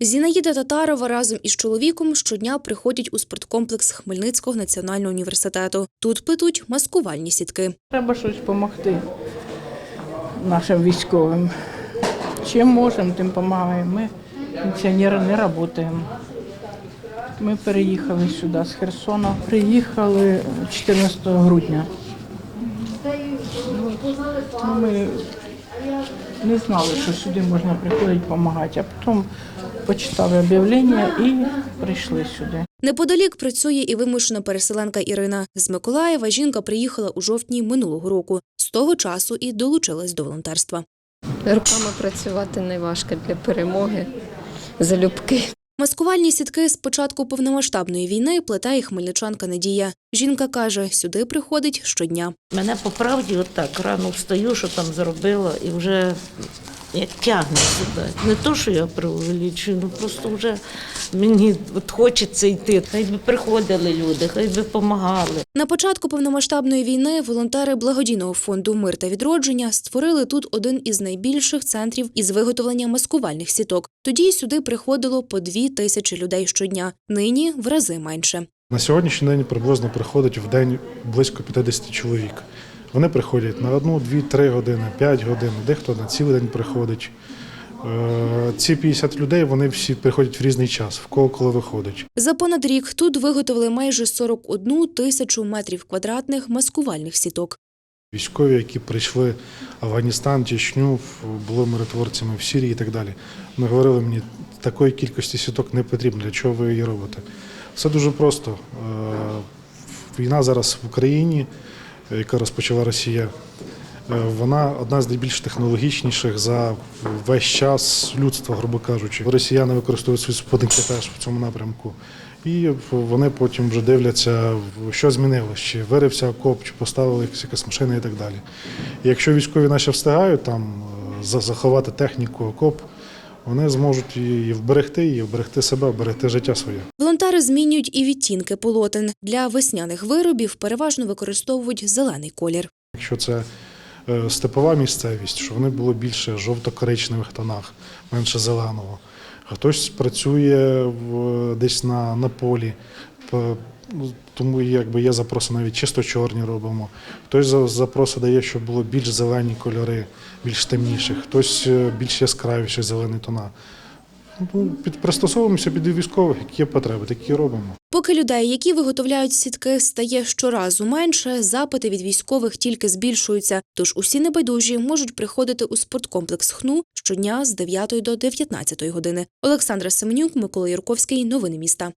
Зінаїда Татарова разом із чоловіком щодня приходять у спорткомплекс Хмельницького національного університету. Тут плетуть маскувальні сітки. Треба щось допомогти нашим військовим. Чим можемо, тим допомагаємо. Ми пенсіонери не працюємо. Ми переїхали сюди з Херсона. Приїхали 14 грудня. Ну, Ми не знали, що сюди можна приходити допомагати, а потім почитали об'явлення і прийшли сюди. Неподалік працює і вимушена переселенка Ірина. З Миколаєва жінка приїхала у жовтні минулого року. З того часу і долучилась до волонтерства. Руками працювати не важко для перемоги. Залюбки. Маскувальні сітки з початку повномасштабної війни плетає хмельничанка Надія. Жінка каже, сюди приходить щодня. Мене по правді отак рано встаю, що там зробила, і вже як тягне сюди. Не то, що я преувеличую, ну просто вже мені от хочеться йти. Хай би приходили люди, хай би допомагали. На початку повномасштабної війни волонтери благодійного фонду Мир та відродження створили тут один із найбільших центрів із виготовлення маскувальних сіток. Тоді сюди приходило по дві тисячі людей щодня. Нині в рази менше. На сьогоднішній день приблизно приходить в день близько 50 чоловік. Вони приходять на одну, дві, три години, п'ять годин, дехто на цілий день приходить. Е, Ці 50 людей вони всі приходять в різний час, в кого коли виходить. За понад рік тут виготовили майже 41 тисячу метрів квадратних маскувальних сіток. Військові, які прийшли в Афганістан, Чечню, були миротворцями в Сирії і так далі. Вони говорили мені, такої кількості сіток не потрібно, для чого ви її робите. Все дуже просто. Е, Війна зараз в Україні, яка розпочала Росія, е, вона одна з найбільш технологічніших за весь час людства, грубо кажучи. Росіяни використовують свої супутники теж в цьому напрямку. І вони потім вже дивляться, що змінилося, чи вирився окоп, чи поставили якась, якась машина і так далі. І якщо військові наші встигають там е, заховати техніку, окоп, вони зможуть і вберегти її, вберегти себе, вберегти життя своє. Волонтери змінюють і відтінки полотен. Для весняних виробів переважно використовують зелений колір. Якщо це е, степова місцевість, що вони були більше жовто-коричневих тонах, менше зеленого. Хтось працює десь на, на полі, тому якби є запроси навіть чисто чорні робимо. Хтось запроси дає, щоб було більш зелені кольори, більш темніші, хтось е, більш яскравіші зелені тона. Ну, під, пристосовуємося під військових, які є потреби, такі робимо. Поки людей, які виготовляють сітки, стає щоразу менше, запити від військових тільки збільшуються. Тож усі небайдужі можуть приходити у спорткомплекс ХНУ щодня з 9 до 19 години. Олександра Семенюк, Микола Юрковський. Новини міста.